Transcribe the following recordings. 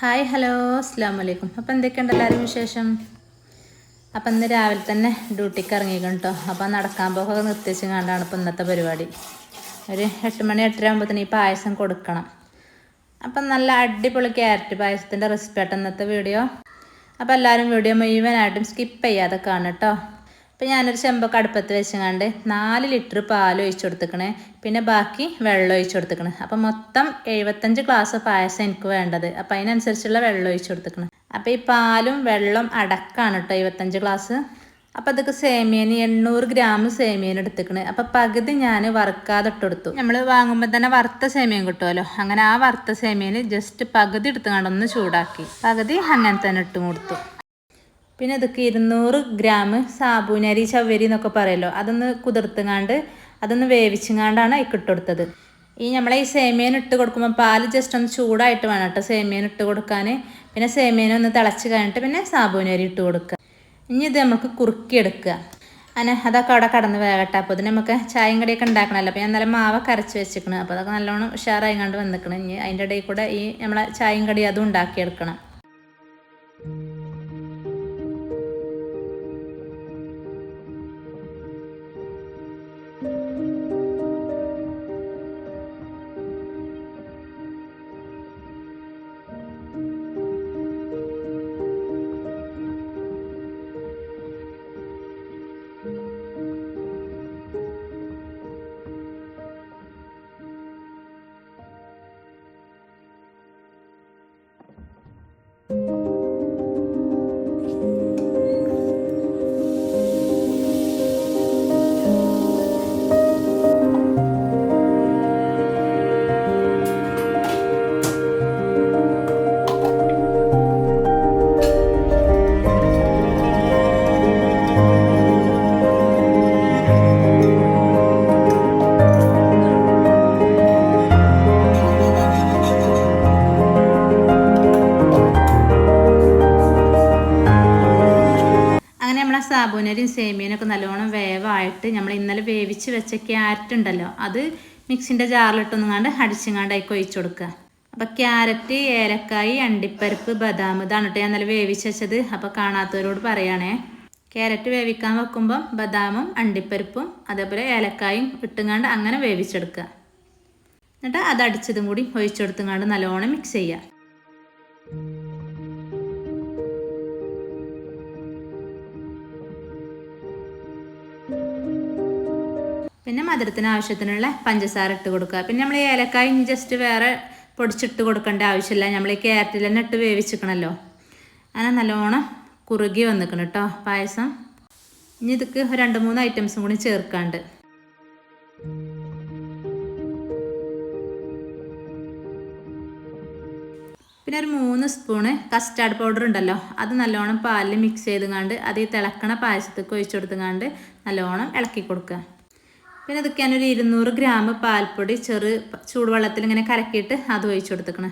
Hi hello അസ്സാം വലൈക്കും അപ്പം എന്തൊക്കെയുണ്ട് എല്ലാവരും വിശേഷം? അപ്പം ഇന്ന് രാവിലെ തന്നെ ഡ്യൂട്ടിക്ക് ഇറങ്ങിക്കണം കേട്ടോ അപ്പം നടക്കാൻ പോകൊക്കെ നിർത്തിച്ച് കണ്ടാണ് ഇപ്പം ഇന്നത്തെ പരിപാടി. ഒരു എട്ട് മണി എട്ടര ആകുമ്പോഴത്തേന് ഈ പായസം കൊടുക്കണം. അപ്പം നല്ല അടിപൊളി ക്യാരറ്റ് പായസത്തിന്റെ റെസിപ്പി ആട്ടോ ഇന്നത്തെ വീഡിയോ. അപ്പോൾ എല്ലാവരും വീഡിയോ മുഴുവനായിട്ടും സ്കിപ്പ് ചെയ്യാതെ കാണും കേട്ടോ അപ്പം ഞാനൊരു ചെമ്പൊക്കെ കടുപ്പത്ത് വെച്ചങ്ങാണ്ട് നാല് ലിറ്റർ പാൽ ഒഴിച്ചു കൊടുത്തേക്കണേ. പിന്നെ ബാക്കി വെള്ളം ഒഴിച്ചു കൊടുത്തേക്കണേ. അപ്പം മൊത്തം എഴുപത്തഞ്ച് ഗ്ലാസ് പായസം എനിക്ക് വേണ്ടത്. അപ്പം അതിനനുസരിച്ചുള്ള വെള്ളം ഒഴിച്ചു കൊടുത്തേക്കണേ. അപ്പം ഈ പാലും വെള്ളം അടക്കാണ് കേട്ടോ എഴുപത്തഞ്ച് ഗ്ലാസ്. അപ്പം അതൊക്കെ സേമിയന് എണ്ണൂറ് ഗ്രാം സേമിയൻ എടുത്തേക്കണേ. അപ്പം പകുതി ഞാൻ വറുക്കാതെ ഇട്ടെടുത്തു നമ്മൾ വാങ്ങുമ്പോൾ തന്നെ വറുത്ത സേമിയൻ കിട്ടുമല്ലോ അങ്ങനെ ആ വറുത്ത സേമിയന് ജസ്റ്റ് പകുതി എടുത്തുകൊണ്ട് ഒന്ന് ചൂടാക്കി. പകുതി അങ്ങനെ തന്നെ ഇട്ട് കൊടുത്തു. പിന്നെ ഇതൊക്കെ ഇരുന്നൂറ് ഗ്രാം സാബൂനരി ചവ്വരി എന്നൊക്കെ പറയുമല്ലോ അതൊന്ന് കുതിർത്തുങ്ങാണ്ട് അതൊന്ന് വേവിച്ചുങ്ങാണ്ടാണ് അതിക്ക് ഇട്ട് കൊടുത്തത്. ഈ നമ്മളെ ഈ സേമിയൻ ഇട്ട് കൊടുക്കുമ്പോൾ പാൽ ജസ്റ്റ് ഒന്ന് ചൂടായിട്ട് വേണം കേട്ടോ സേമിയൻ ഇട്ട് കൊടുക്കാൻ പിന്നെ സേമിയൻ ഒന്ന് തിളച്ച് കഴിഞ്ഞിട്ട് പിന്നെ സാബൂനരി ഇട്ട് കൊടുക്കുക ഇനി ഇത് നമുക്ക് കുറുക്കിയെടുക്കുക അങ്ങനെ അതൊക്കെ അവിടെ കടന്ന് വേകട്ടെ അപ്പോൾ ഇതിന് നമുക്ക് ചായയും കടിയൊക്കെ ഉണ്ടാക്കണമല്ലോ അപ്പോൾ ഞാൻ നല്ല മാവ അരച്ച് വെച്ചിരിക്കണം അപ്പോൾ അതൊക്കെ നല്ലോണം ഉഷാറായി കണ്ട് വന്നിക്കണം. ഇനി അതിന്റെ ഇടയിൽ കൂടെ ഈ നമ്മളെ ചായയും കടി അതും ഉണ്ടാക്കിയെടുക്കണം. അങ്ങനെ നമ്മളെ സാബൂനരിയും സേമിയനൊക്കെ നല്ലോണം വേവായിട്ട് നമ്മൾ ഇന്നലെ വേവിച്ച് വെച്ച ക്യാരറ്റ് ഉണ്ടല്ലോ അത് മിക്സിന്റെ ജാറിലിട്ടൊന്നുങ്ങാണ്ട് അടിച്ചുങ്ങാണ്ട് ഒഴിച്ചു കൊടുക്കുക. അപ്പോൾ ക്യാരറ്റ് ഏലക്കായി അണ്ടിപ്പരിപ്പ് ബദാം ഇതാണ് കേട്ടോ ഞാൻ നല്ല വേവിച്ച് വെച്ചത്. അപ്പോൾ കാണാത്തവരോട് പറയുകയാണേ ക്യാരറ്റ് വേവിക്കാൻ വെക്കുമ്പം ബദാമും അണ്ടിപ്പരിപ്പും അതേപോലെ ഏലക്കായും ഇട്ടുങ്ങാണ്ട് അങ്ങനെ വേവിച്ചെടുക്കുക. എന്നിട്ട് അത് അടിച്ചതും കൂടി ഒഴിച്ചെടുത്തുങ്ങാണ്ട് നല്ലോണം മിക്സ് ചെയ്യുക. പിന്നെ മധുരത്തിന് ആവശ്യത്തിനുള്ള പഞ്ചസാര ഇട്ട് കൊടുക്കുക. പിന്നെ നമ്മൾ ഏലക്കായും ജസ്റ്റ് വേറെ പൊടിച്ചിട്ട് കൊടുക്കേണ്ട ആവശ്യമില്ല. നമ്മൾ ഈ ക്യാരറ്റിൽ തന്നെ ഇട്ട് വേവിച്ചിക്കണല്ലോ. അങ്ങനെ നല്ലോണം കുറുകി വന്നിക്കണം കേട്ടോ പായസം. ഇനി ഇതിക്ക് രണ്ട് മൂന്ന് ഐറ്റംസും കൂടി ചേർക്കാണ്ട്. പിന്നെ ഒരു മൂന്ന് സ്പൂണ് കസ്റ്റാർഡ് പൗഡർ ഉണ്ടല്ലോ. അത് നല്ലോണം പാലിൽ മിക്സ് ചെയ്തുങ്ങാണ്ട് അത് ഈ തിളക്കണ പായസത്തേക്ക് ഒഴിച്ചു കൊടുത്തുങ്ങാണ്ട് നല്ലോണം ഇളക്കി കൊടുക്കുക. പിന്നെ ഇതൊക്കെ ഞാനൊരു ഇരുന്നൂറ് ഗ്രാം പാൽപ്പൊടി ചെറു ചൂടുവെള്ളത്തിൽ ഇങ്ങനെ കലക്കിയിട്ട് അത് ഒഴിച്ചു കൊടുത്തേക്കണേ.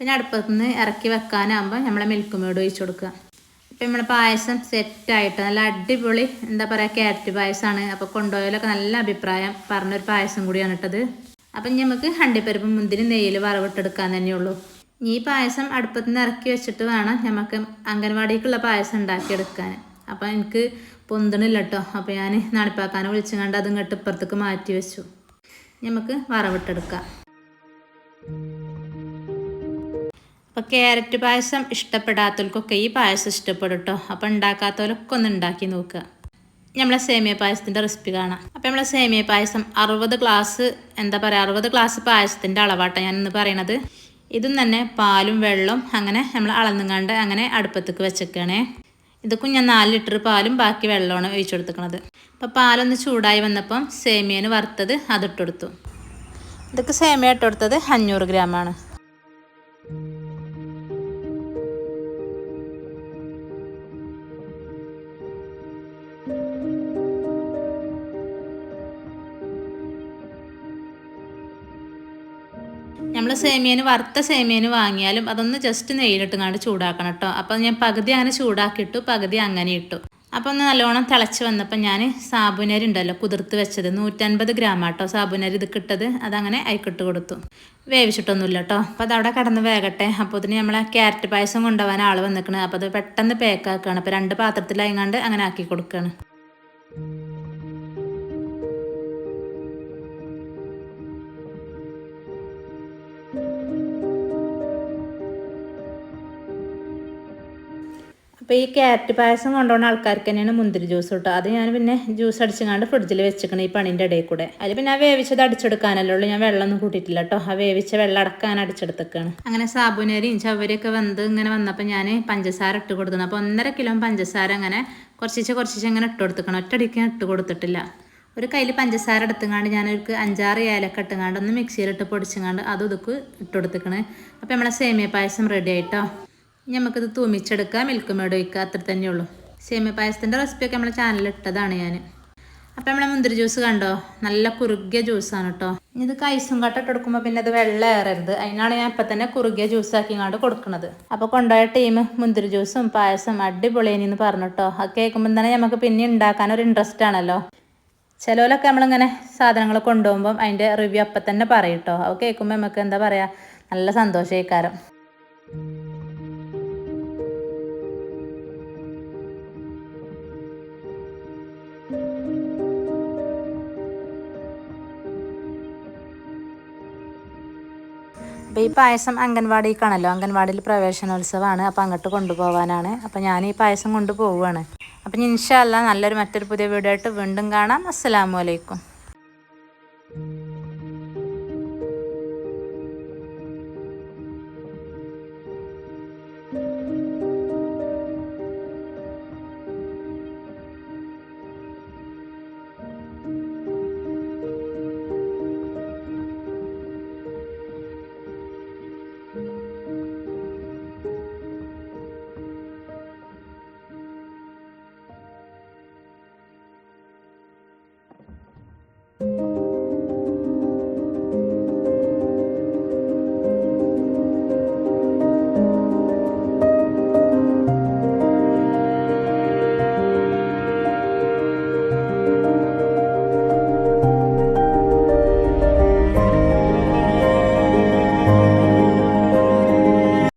പിന്നെ അടുപ്പത്ത് നിന്ന് ഇറക്കി വെക്കാനാകുമ്പോൾ നമ്മളെ മിൽക്ക് മേട് ഒഴിച്ചു കൊടുക്കുക. ഇപ്പം നമ്മുടെ പായസം സെറ്റായിട്ട് നല്ല അടിപൊളി എന്താ പറയുക ക്യാരറ്റ് പായസമാണ് അപ്പോൾ കൊണ്ടുപോയാലൊക്കെ നല്ല അഭിപ്രായം പറഞ്ഞൊരു പായസം കൂടിയാണ് ഇട്ടത് അപ്പം നമുക്ക് ഹണ്ടിപ്പരിപ്പ് മുന്തിരി നെയ്യിൽ വറവിട്ടെടുക്കാൻ തന്നെയുള്ളൂ ഈ പായസം അടുപ്പത്ത് നിന്ന് ഇറക്കി വെച്ചിട്ട് വേണം നമുക്ക് അംഗൻവാടിക്കുള്ള പായസം ഉണ്ടാക്കിയെടുക്കാൻ. അപ്പം എനിക്ക് പൊന്തണില്ല കേട്ടോ അപ്പോൾ ഞാൻ നടപ്പാക്കാനെ വിളിച്ചു കണ്ട് അതും കേട്ട് ഇപ്പുറത്തേക്ക് മാറ്റി വെച്ചു. നമുക്ക് വറവിട്ടെടുക്കാം. അപ്പോൾ ക്യാരറ്റ് പായസം ഇഷ്ടപ്പെടാത്തവർക്കൊക്കെ ഈ പായസം ഇഷ്ടപ്പെടും കേട്ടോ അപ്പോൾ ഉണ്ടാക്കാത്തവരൊക്കെ ഒന്ന് ഉണ്ടാക്കി നോക്കുക. നമ്മളെ സേമിയ പായസത്തിന്റെ റെസിപ്പി കാണാം. അപ്പോൾ നമ്മളെ സേമിയ പായസം അറുപത് ഗ്ലാസ് എന്താ പറയുക അറുപത് ഗ്ലാസ് പായസത്തിന്റെ അളവാട്ടോ ഞാൻ ഇന്ന് പറയണത്. ഇതും തന്നെ പാലും വെള്ളവും അങ്ങനെ നമ്മൾ അളന്നുങ്ങാണ്ട് അങ്ങനെ അടുപ്പത്തേക്ക് വെച്ചേക്കണേ. ഇതൊക്കെ ഞാൻ നാല് ലിറ്റർ പാലും ബാക്കി വെള്ളമാണ് ഒഴിച്ചു കൊടുത്തേക്കണത് അപ്പോൾ പാലൊന്ന് ചൂടായി വന്നപ്പം സേമിയന് വറുത്തത് അതിട്ടെടുത്തു ഇതൊക്കെ സേമിയ ഇട്ടെടുത്തത് അഞ്ഞൂറ് ഗ്രാമാണ്. നമ്മൾ സേമിയന് വറുത്ത സേമിയന് വാങ്ങിയാലും അതൊന്ന് ജസ്റ്റ് നെയ്യിലിട്ടുങ്ങാണ്ട് ചൂടാക്കണം കേട്ടോ അപ്പം ഞാൻ പകുതി അങ്ങനെ ചൂടാക്കിയിട്ടു പകുതി അങ്ങനെ ഇട്ടു. അപ്പോൾ ഒന്ന് നല്ലോണം തിളച്ച് വന്നപ്പോൾ ഞാൻ സാബുനരി ഉണ്ടല്ലോ കുതിർത്ത് വെച്ചത്. നൂറ്റൻപത് ഗ്രാം ആട്ടോ സാബുനരി ഇത് കിട്ടത്. അതങ്ങനെ അയക്കിട്ട് കൊടുത്തു. വേവിച്ചിട്ടൊന്നുമില്ല കേട്ടോ അപ്പോൾ അതവിടെ കടന്ന് വേകട്ടെ. അപ്പോൾ ഇതിന് നമ്മളെ ക്യാരറ്റ് പായസം കൊണ്ടുപോകാൻ ആൾ വന്നിക്കണ്. അപ്പോൾ അത് പെട്ടെന്ന് പാക്കാക്കുകയാണ് അപ്പോൾ രണ്ട് പാത്രത്തിലായിങ്ങാണ്ട് അങ്ങനെ ആക്കി കൊടുക്കുകയാണ് അപ്പോൾ ഈ ക്യാരറ്റ് പായസം കൊണ്ടുപോകുന്ന ആൾക്കാർക്ക് തന്നെയാണ് മുന്തിരി ജ്യൂസ് കിട്ടുക. അത് ഞാൻ പിന്നെ ജ്യൂസ് അടിച്ചങ്ങാണ്ട് ഫ്രിഡ്ജിൽ വെച്ചിക്കണം ഈ പണിന്റെ ഇടയിൽ കൂടെ അതിൽ പിന്നെ ആ വേവിച്ചത് അടിച്ചെടുക്കാനല്ലേ ഉള്ളൂ. ഞാൻ വെള്ളം ഒന്നും കൂട്ടിയിട്ടില്ല കേട്ടോ. ആ വേവിച്ച വെള്ളം അടക്കാൻ അടിച്ചെടുത്തേക്കാണ്. അങ്ങനെ സാബുനരിയും ചവരിയൊക്കെ വെന്ത് ഇങ്ങനെ വന്നപ്പോൾ ഞാൻ പഞ്ചസാര ഇട്ട് കൊടുക്കുന്നത് അപ്പോൾ ഒന്നര കിലോ പഞ്ചസാര അങ്ങനെ കുറച്ചിച്ച് കുറച്ചിച്ച് അങ്ങനെ ഇട്ട് കൊടുത്തേക്കണം. ഒറ്റടിക്ക് ഇട്ട് കൊടുത്തിട്ടില്ല. ഒരു കയ്യിൽ പഞ്ചസാര എടുത്തുങ്ങാണ്ട് ഞാനൊരു അഞ്ചാറ് ഏലക്ക ഇട്ടുങ്ങാണ്ട് ഒന്ന് മിക്സിയിലിട്ട് പൊടിച്ചുങ്ങാണ്ട് അത് ഇട്ട് കൊടുത്തേക്കണ്. അപ്പോൾ നമ്മളെ സേമിയ പായസം റെഡി ആയിട്ടോ നമുക്കിത് തൂമിച്ചെടുക്കാം. മിൽക്ക് മേഡ് ഒഴിക്കുക. അത്ര തന്നെയുള്ളൂ. സേമിയ പായസത്തിന്റെ റെസിപ്പിയൊക്കെ നമ്മളെ ചാനലിൽ ഇട്ടതാണ് ഞാൻ അപ്പം നമ്മളെ മുന്തിരി ജ്യൂസ് കണ്ടോ? നല്ല കുറുകിയ ജ്യൂസാണ് കേട്ടോ ഇത് കൈസും കട്ട ഇട്ടെടുക്കുമ്പോൾ പിന്നെ അത് വെള്ളം ഏറരുത്. അതിനാണ് ഞാൻ ഇപ്പം തന്നെ കുറുകിയ ജ്യൂസാക്കി ഇങ്ങോട്ട് കൊടുക്കുന്നത് അപ്പോൾ കൊണ്ടുപോയ ടീം മുന്തിരി ജ്യൂസും പായസം അടിപൊളിയെന്ന് പറഞ്ഞു കേട്ടോ അത് കേൾക്കുമ്പോൾ തന്നെ നമുക്ക് പിന്നെ ഉണ്ടാക്കാൻ ഒരു ഇൻട്രസ്റ്റ് ആണല്ലോ. ചിലവിലൊക്കെ നമ്മളിങ്ങനെ സാധനങ്ങൾ കൊണ്ടുപോകുമ്പം അതിന്റെ റിവ്യൂ അപ്പം തന്നെ പറയും കേട്ടോ അത് കേൾക്കുമ്പോൾ നമുക്ക് എന്താ പറയുക നല്ല സന്തോഷമായിക്കാരം അപ്പോൾ ഈ പായസം അംഗൻവാടിക്കാണല്ലോ. അംഗൻവാടിയിൽ പ്രവേശനോത്സവമാണ്. അപ്പോൾ അങ്ങോട്ട് കൊണ്ടുപോകാനാണ് അപ്പോൾ ഞാൻ ഈ പായസം കൊണ്ടുപോവുകയാണ് അപ്പം ഇൻഷാല്ല നല്ലൊരു മറ്റൊരു പുതിയ വീഡിയോ ആയിട്ട് വീണ്ടും കാണാം. അസ്സലാമു അലൈക്കും.